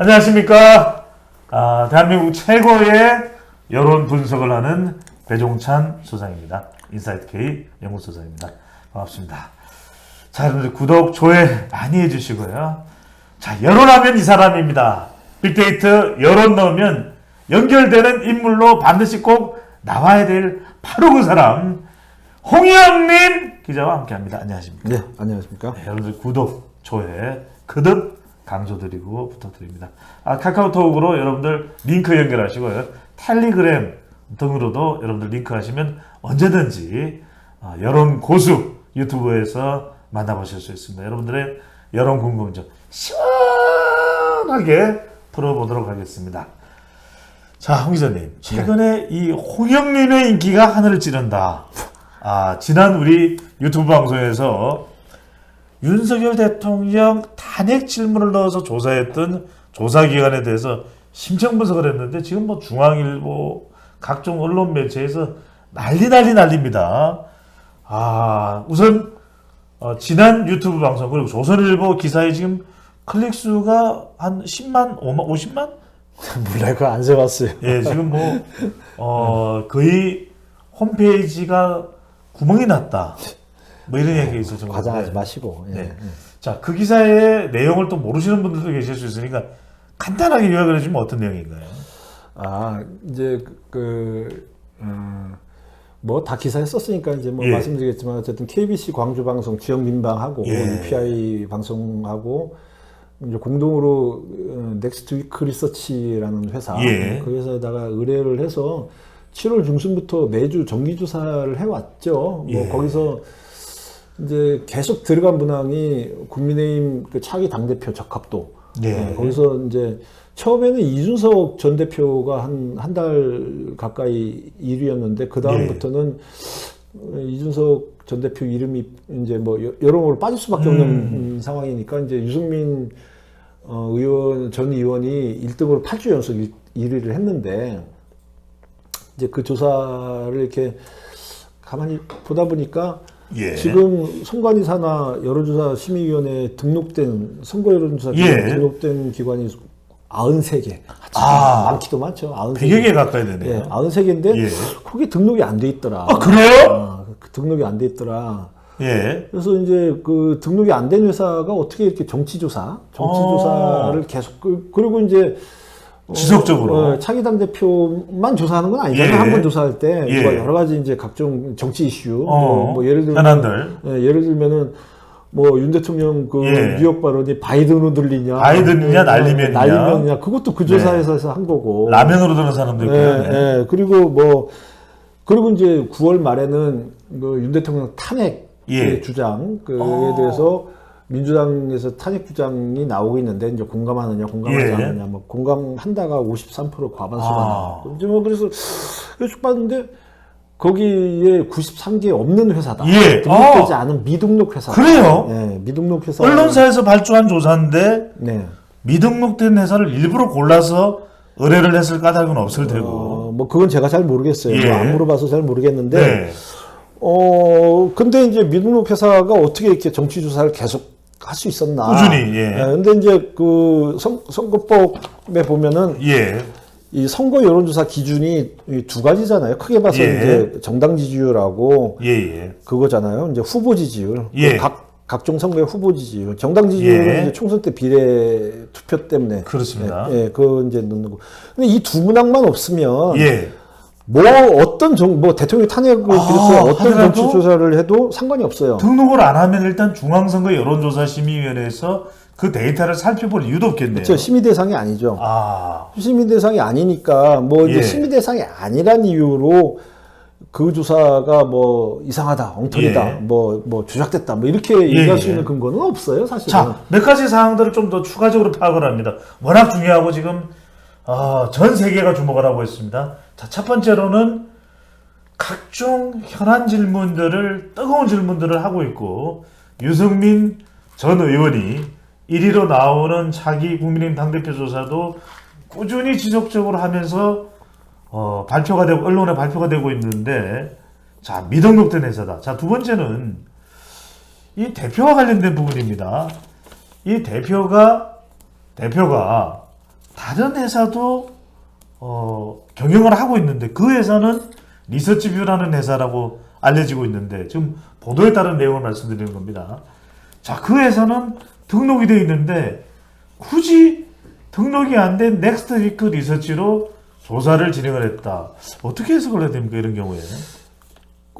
안녕하십니까. 아, 대한민국 최고의 여론 분석을 하는 배종찬 소장입니다. 인사이트 K 연구소장입니다. 반갑습니다. 자, 여러분들 구독, 좋아요 많이 해주시고요. 자, 여론하면 이 사람입니다. 빅데이터 여론 넣으면 연결되는 인물로 반드시 꼭 나와야 될 바로 그 사람, 홍영민 기자와 함께 합니다. 안녕하십니까. 네, 안녕하십니까? 네, 여러분들 구독, 좋아요, 그득 강조드리고 부탁드립니다. 아, 카카오톡으로 여러분들 링크 연결하시고요. 텔레그램 등으로도 여러분들 링크 하시면 언제든지 아, 여론 고수 유튜브에서 만나보실 수 있습니다. 여러분들의 여론 궁금증 시원하게 풀어보도록 하겠습니다. 자, 홍 기자님. 최근에 이 홍영민의 인기가 하늘을 찌른다. 아, 지난 우리 유튜브 방송에서 윤석열 대통령 탄핵 질문을 넣어서 조사했던 조사기관에 대해서 심층 분석을 했는데 지금 뭐 중앙일보 각종 언론 매체에서 난리 난리 난립니다. 아, 우선 어, 지난 유튜브 방송 그리고 조선일보 기사에 지금 클릭 수가 한 10만, 5만, 50만? 몰라요, 그거 안 세봤어요. 예, 지금 뭐, 어, 거의 홈페이지가 구멍이 났다. 뭐 이런 얘기가 있었죠. 과장하지 마시고. 예. 네. 자, 그 기사의 내용을 또 모르시는 분들도 계실 수 있으니까 간단하게 요약을 해주면 어떤 내용인가요? 아, 이제 그, 음, 뭐다 기사에 썼으니까 이제 뭐 예. 말씀드리겠지만 어쨌든 KBC 광주 방송 지역 민방하고 예. UPI 방송하고 이제 공동으로 어, 넥스트 위크 리서치라는 회사 예. 그 회사에다가 의뢰를 해서 7월 중순부터 매주 정기 조사를 해왔죠. 예. 뭐 거기서 이제 계속 들어간 문항이 국민의힘 그 차기 당 대표 적합도. 예. 네, 거기서 이제 처음에는 이준석 전 대표가 한 한 달 가까이 1위였는데 그 다음부터는 이준석 전 대표 이름이 이제 뭐 여- 여러모로 빠질 수밖에 없는 음. 음, 상황이니까 이제 유승민 어, 의원 전 의원이 1등으로 8주 연속 1, 1위를 했는데 이제 그 조사를 이렇게 가만히 보다 보니까 예. 지금 선관위 산하 여론조사 심의위원회에 등록된 선거 여론조사 예. 등록된 기관이 93개. 아. 많기도 많죠. 93개. 100여 개 가까이 예, 되네요. 93개인데 예. 거기 등록이 안 돼 있더라. 아, 그래요? 아, 그 등록이 안 돼 있더라. 예. 그래서 이제 그 등록이 안 된 회사가 어떻게 이렇게 정치조사, 정치조사를 계속 그- 그리고 이제 어, 지속적으로. 어, 차기당 대표만 조사하는 건 아니잖아요. 예. 한번 조사할 때 예. 뭐 여러 가지 이제 각종 정치 이슈, 어, 뭐, 뭐 예를 들면 현안들. 예, 예를 들면은 뭐 윤 대통령 그 예. 뉴욕 발언이 바이든으로 들리냐, 바이든이냐, 날리면이냐. 날리면이냐, 그것도 그 조사에서 한 거고. 라면으로 드는 사람도 있고요. 예, 네. 예. 그리고 뭐 그리고 이제 9월 말에는 그 윤 대통령 탄핵 예. 그 주장 그에 어. 대해서 민주당에서 탄핵 주장이 나오고 있는데 이제 공감하느냐 공감하지 예. 않느냐 뭐 공감한다가 53% 과반수가 아. 나왔고 이제 뭐 그래서 쭉 봤는데 거기에 93개 없는 회사다. 예. 등록되지 아. 않은 미등록 회사. 그래요? 예, 미등록 회사. 언론사에서 발주한 조사인데 네. 미등록된 회사를 일부러 골라서 의뢰를 했을 까닭은 없을 테고. 어, 뭐 그건 제가 잘 모르겠어요. 예. 뭐안 물어봐서 잘 모르겠는데. 네. 어, 근데 이제 미등록 회사가 어떻게 이렇게 정치 조사를 계속 할 수 있었나? 꾸준히, 예. 근데 이제 그 선, 선거법에 보면은 예. 이 선거 여론조사 기준이 이두 가지잖아요. 크게 봐서 예. 이제 정당 지지율하고 예, 예. 그거잖아요. 이제 후보 지지율. 예. 각 각종 선거의 후보 지지율. 정당 지지율은 예. 이제 총선 때 비례 투표 때문에 그렇습니다. 예, 예, 그거 이제 넣는 거. 근데 이 두 문항만 없으면 예. 뭐 어떤 정, 뭐 대통령 탄핵을 아, 비롯해서 어떤 하더라도 정치 조사를 해도 상관이 없어요. 등록을 안 하면 일단 중앙선거 여론조사심의위원회에서 그 데이터를 살펴볼 이유도 없겠네요. 그렇죠. 심의 대상이 아니죠. 아, 심의 대상이 아니니까 뭐 이제 예. 심의 대상이 아니란 이유로 그 조사가 뭐 이상하다, 엉터리다, 예. 뭐뭐 조작됐다, 뭐 이렇게 얘기할 수 예. 있는 근거는 없어요, 사실은. 자, 몇 가지 사항들을 좀 더 추가적으로 파악을 합니다. 워낙 중요하고 지금 어, 전 세계가 주목을 하고 있습니다. 자, 첫 번째로는 각종 현안 질문들을 뜨거운 질문들을 하고 있고 유승민 전 의원이 1위로 나오는 차기 국민의힘 당대표 조사도 꾸준히 지속적으로 하면서 어, 발표가 되고 언론에 발표가 되고 있는데 자 미등록된 회사다. 자 두 번째는 이 대표와 관련된 부분입니다. 이 대표가 대표가 다른 회사도 어, 경영을 하고 있는데 그 회사는 리서치뷰라는 회사라고 알려지고 있는데 지금 보도에 따른 내용을 말씀드리는 겁니다. 자, 그 회사는 등록이 되어 있는데 굳이 등록이 안 된 넥스트 위크 리서치로 조사를 진행을 했다. 어떻게 해석을 해야 됩니까? 이런 경우에.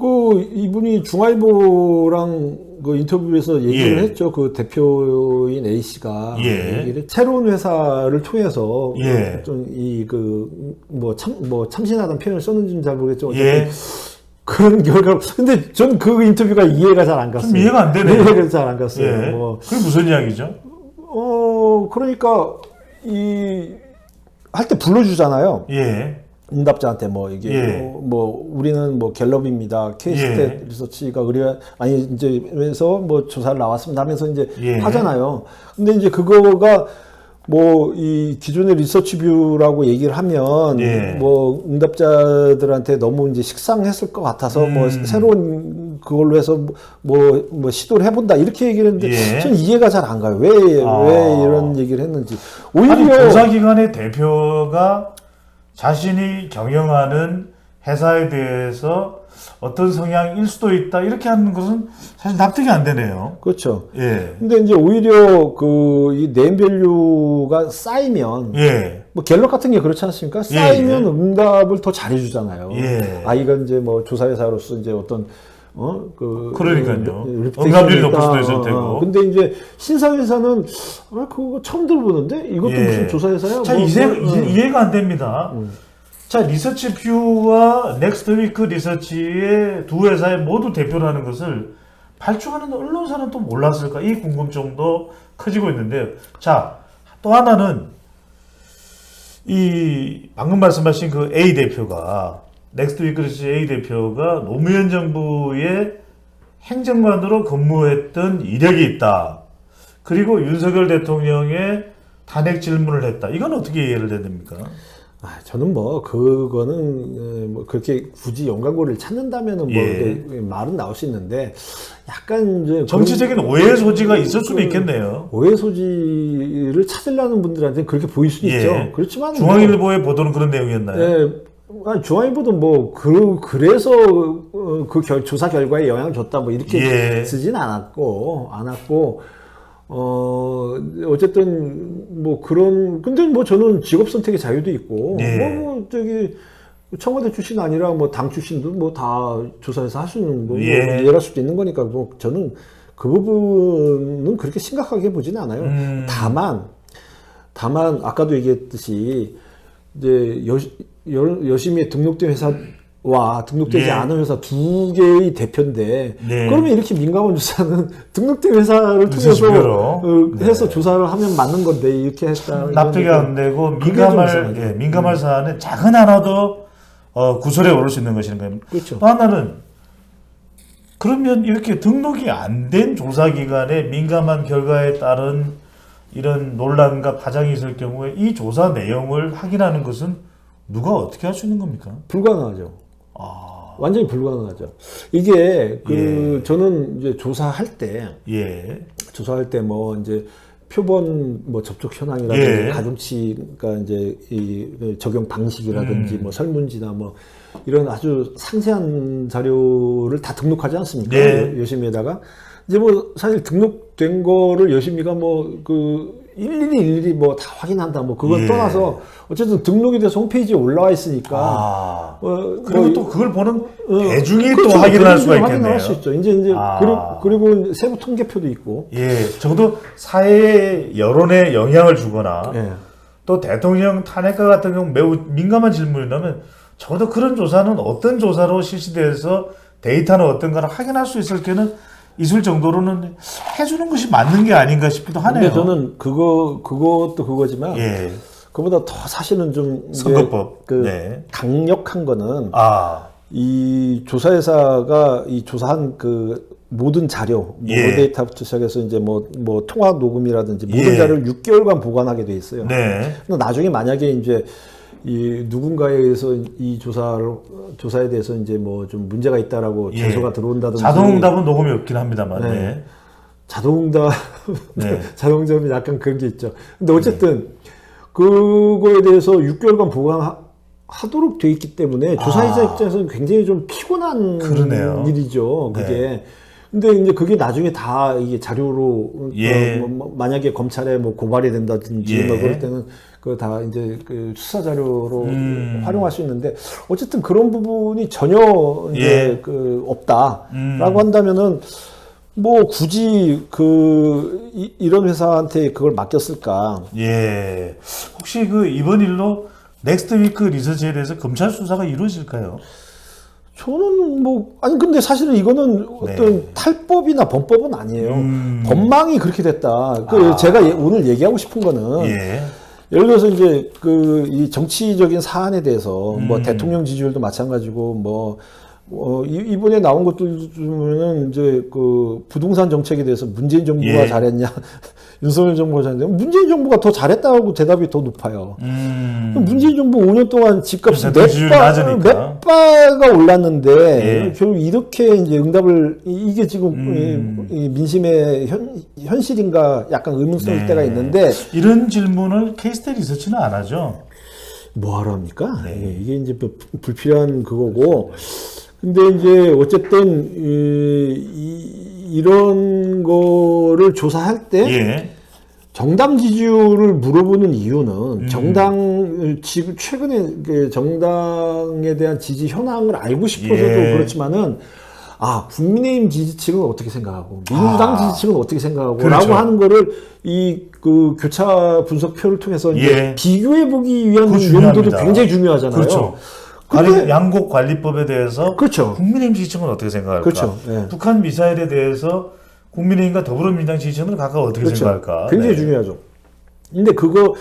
그 이분이 중앙일보랑 그 인터뷰에서 얘기를 예. 했죠. 그 대표인 A 씨가 예. 얘기를 새로운 회사를 통해서 예. 좀이그뭐참뭐 참신하다는 표현을 썼는지는 잘 모르겠지만 예. 그런 결과 근데 전 그 인터뷰가 이해가 잘 안 갔어요. 좀 이해가 안 되네요. 이해가 잘 안 갔어요. 예. 뭐 그게 무슨 이야기죠? 어, 그러니까 이 할 때 불러주잖아요. 예. 응답자한테 뭐 이게 예. 뭐, 뭐 우리는 뭐 갤럽입니다. 케이스탯 예. 리서치가 의뢰 아니 이제 그래서 뭐 조사를 나왔습니다 하면서 이제 예. 하잖아요. 근데 이제 그거가 뭐 이 기존의 리서치 뷰라고 얘기를 하면 예. 뭐 응답자들한테 너무 이제 식상했을 것 같아서 뭐 음. 새로운 그걸로 해서 뭐, 뭐 시도를 해본다 이렇게 얘기를 했는데 예. 전 이해가 잘 안 가요. 왜왜 아. 이런 얘기를 했는지 오히려 조사 기관의 대표가 자신이 경영하는 회사에 대해서 어떤 성향일 수도 있다 이렇게 하는 것은 사실 납득이 안 되네요. 그렇죠. 예. 근데 이제 오히려 그이 네임밸류가 쌓이면 예. 뭐 갤럽 같은 게 그렇지 않습니까? 쌓이면 응답을 더 잘해주잖아요. 예. 아 이건 이제 뭐 조사회사로서 이제 어떤 어 그 그러니까요. 응답률이 높을 수도 있을 테고. 근데 이제 신사회사는 아 그거 처음 들어보는데 이것도 예. 무슨 조사회사야? 자, 뭐, 이해, 뭐, 어. 이해가 안 됩니다. 음. 자, 리서치 뷰와 넥스트 위크 리서치의 두 회사의 모두 대표라는 것을 발주하는 언론사는 또 몰랐을까? 이 궁금증도 커지고 있는데요. 자, 또 하나는 이 방금 말씀하신 그 A 대표가 넥스트 위크 리서치 A 대표가 노무현 정부의 행정관으로 근무했던 이력이 있다. 그리고 윤석열 대통령의 탄핵 질문을 했다. 이건 어떻게 이해를 해야 됩니까? 아, 저는 뭐 그거는 에, 뭐 그렇게 굳이 연관고리를 찾는다면은 뭐 예. 말은 나올 수 있는데 약간 이제 정치적인 오해 소지가 있을 수도 그- 있겠네요. 오해 소지를 찾으려는 분들한테는 그렇게 보일 수는 예. 있죠. 그렇지만 중앙일보의 보도는 그런 내용이었나요? 뭐, 예, 아니, 중앙일보도 뭐 그, 그래서 어, 그 결- 조사 결과에 영향을 줬다 뭐 이렇게 예. 쓰진 않았고 않았고 어 어쨌든 뭐 그런 근데 뭐 저는 직업 선택의 자유도 있고 예. 뭐, 뭐 저기 청와대 출신 아니라 뭐 당 출신도 뭐 다 조사해서 할 수 있는 뭐 예. 이해할 수도 있는 거니까 뭐 저는 그 부분은 그렇게 심각하게 보지는 않아요. 음. 다만 다만 아까도 얘기했듯이 이제 여, 여, 여심에 등록된 회사 와 등록되지 예. 않은 회사 두 개의 대표인데 네. 그러면 이렇게 민감한 조사는 등록된 회사를 통해서. 어, 네. 해서 조사를 하면 맞는 건데 이렇게 했다. 납득이 안 되고 민감할. 예, 민감할 사안은 작은 하나도 어, 구설에 오를 수 있는 것인 거예요. 그렇죠. 또 하나는 그러면 이렇게 등록이 안 된 조사 기관의 민감한 결과에 따른 이런 논란과 파장이 있을 경우에 이 조사 내용을 확인하는 것은 누가 어떻게 할 수 있는 겁니까? 불가능하죠. 아, 완전히 불가능하죠. 이게 그 예. 저는 이제 조사할 때 예, 조사할 때 뭐 이제 표본 뭐 접촉 현황이라든지 예. 가중치가 이제 이 적용 방식이라든지 음. 뭐 설문지나 뭐 이런 아주 상세한 자료를 다 등록하지 않습니까? 네. 여심에다가 이제 뭐 사실 등록된 거를 여심이가 뭐그 일일이 일일이 뭐 다 확인한다 뭐 그건 예. 떠나서 어쨌든 등록이 돼서 홈페이지에 올라와 있으니까 아, 어, 그리고 뭐 또 그걸 보는 어, 대중이 그렇죠. 또 확인을 할 대중이 수가 있겠네요. 확인할 수 있죠. 이제 이제 아. 그리고, 그리고 세부 통계표도 있고. 예, 적어도 사회 여론에 영향을 주거나 예. 또 대통령 탄핵과 같은 경우 매우 민감한 질문이라면 적어도 그런 조사는 어떤 조사로 실시돼서 데이터는 어떤가를 확인할 수 있을 게는 있을 정도로는 해주는 것이 맞는 게 아닌가 싶기도 하네요. 근데 저는 그거 그것도 그거지만 예, 그보다 더 사실은 좀 선거법. 그 네. 강력한 거는 아, 이 조사회사가 이 조사한 그 모든 자료, 뭐 예. 데이터부터 시작해서 이제 뭐 뭐 통화 녹음이라든지 모든 예. 자료를 6개월간 보관하게 돼 있어요. 네, 근데 나중에 만약에 이제 이 누군가에 의해서 이 조사를 조사에 대해서 이제 뭐 좀 문제가 있다라고 예. 제소가 들어온다든지 자동응답은 녹음이 없긴 합니다만, 네, 네. 자동응답 네. 자동응답이 약간 그런 게 있죠. 근데 어쨌든 그거에 대해서 6개월간 보관하도록 돼 있기 때문에 조사자 아. 입장에서는 굉장히 좀 피곤한 그러네요. 일이죠. 그게. 네. 근데 이제 그게 나중에 다 이게 자료로 예. 어, 뭐, 뭐 만약에 검찰에 뭐 고발이 된다든지 예. 뭐 그럴 때는 그 다 이제 그 수사 자료로 음. 활용할 수 있는데 어쨌든 그런 부분이 전혀 이제 예. 그 없다라고 음. 한다면은 뭐 굳이 그 이, 이런 회사한테 그걸 맡겼을까? 예. 혹시 그 이번 일로 넥스트 위크 리서치에 대해서 검찰 수사가 이루어질까요? 저는 뭐 아니 근데 사실은 이거는 어떤 네. 탈법이나 범법은 아니에요. 음. 법망이 그렇게 됐다. 그 아. 제가 예- 오늘 얘기하고 싶은 거는 예. 예를 들어서 이제 그 이 정치적인 사안에 대해서 뭐 음. 대통령 지지율도 마찬가지고 뭐 어, 이- 이번에 나온 것들 중에는 이제 그 부동산 정책에 대해서 문재인 정부가 예. 잘했냐, 윤석열 정부가 잘했냐, 문재인 정부가 더 잘했다고 대답이 더 높아요. 음. 문재인 정부 5년 동안 집값이 몇, 바. 몇 바가 올랐는데 예. 결국 이렇게 이제 응답을 이- 이게 지금 음. 이, 이 민심의 현, 현실인가 약간 의문스러울 네. 때가 있는데 이런 질문을 케이스테 리서치는 안 하죠. 뭐 하러 합니까? 네. 예, 이게 이제 뭐 불- 불필요한 그거고. 근데 이제 어쨌든 이, 런 거를 조사할 때 예. 정당 지지율을 물어보는 이유는 음. 정당 지금 최근에 그 정당에 대한 지지 현황을 알고 싶어서도 예. 그렇지만은 아 국민의힘 지지층은 어떻게 생각하고 민주당 아. 지지층은 어떻게 생각하고 그렇죠. 라고 하는 거를 이 그 교차 분석표를 통해서 예. 비교해 보기 위한 그거 용도도. 굉장히 중요하잖아요. 그렇죠. 관리, 양곡 관리법에 대해서 그렇죠. 국민의힘 지지층은 어떻게 생각할까? 그렇죠. 예. 북한 미사일에 대해서 국민의힘과 더불어민주당 지지층은 각각 어떻게 그렇죠. 생각할까? 굉장히 네. 중요하죠. 근데 그거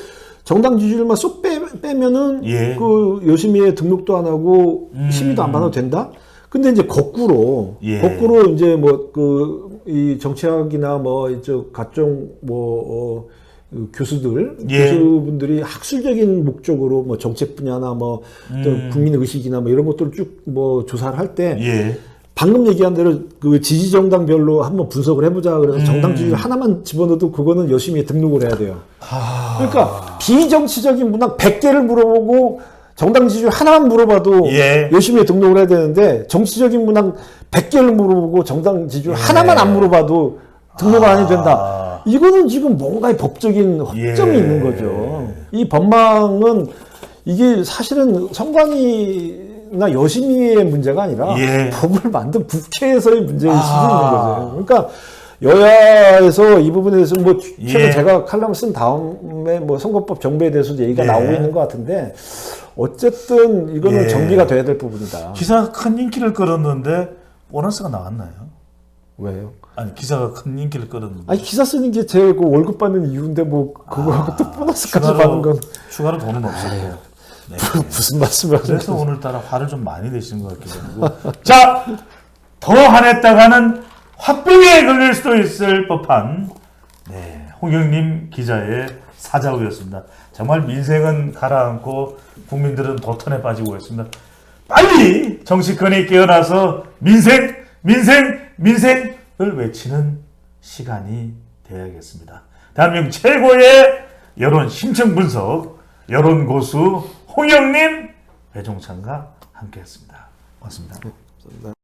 정당 지지율만 쏙 빼, 빼면은 예. 그 여심위에 등록도 안 하고 음. 심의도 안 받아도 된다? 근데 이제 거꾸로 예. 거꾸로 이제 뭐 그 이 정치학이나 뭐 이쪽 각종 뭐 어, 그 교수들 예. 교수분들이 학술적인 목적으로 뭐 정책 분야나 뭐또 음. 국민 의식이나 뭐 이런 것들을 쭉 뭐 조사를 할때 예. 방금 얘기한 대로 그 지지 정당별로 한번 분석을 해보자 그래서 음. 정당 지지율 하나만 집어넣어도 그거는 열심히 등록을 해야 돼요. 하... 그러니까 비정치적인 문항 100개를 물어보고 정당 지지율 하나만 물어봐도 예. 열심히 등록을 해야 되는데 정치적인 문항 100개를 물어보고 정당 지지율 예. 하나만 안 물어봐도 등록 안 해도 아. 된다. 이거는 지금 뭔가의 법적인 허점이 예. 있는 거죠. 이 법망은 이게 사실은 선관위나 여심위의 문제가 아니라 예. 법을 만든 국회에서의 문제일 수도 아. 있는 거죠. 그러니까 여야에서 이 부분에 대해서 뭐 최근 예. 제가 칼럼을 쓴 다음에 뭐 선거법 정비에 대해서도 얘기가 예. 나오고 있는 것 같은데 어쨌든 이거는 예. 정비가 돼야 될 부분이다. 기사가 큰 인기를 끌었는데 보너스가 나왔나요? 왜요? 아니 기사가 큰 인기를 끌었는데 아니 기사 쓰는 게 제 그 월급 받는 이유인데 뭐 그거하고 또 보너스까지 받는 건 추가로 돈은 없어요. 네. 무슨 말씀을 하세요? 그래서 오늘따라 화를 좀 많이 내시는 것 같기도 하고. 자, 더 화냈다가는 화병에 걸릴 수도 있을 법한 네, 홍영님 기자의 사자우였습니다. 정말 민생은 가라앉고 국민들은 도탄에 빠지고 있습니다. 빨리 정치권이 깨어나서 민생, 민생, 민생을 외치는 시간이 되어야겠습니다. 대한민국 최고의 여론 심층 분석, 여론 고수 홍영님, 배종찬과 함께했습니다. 고맙습니다.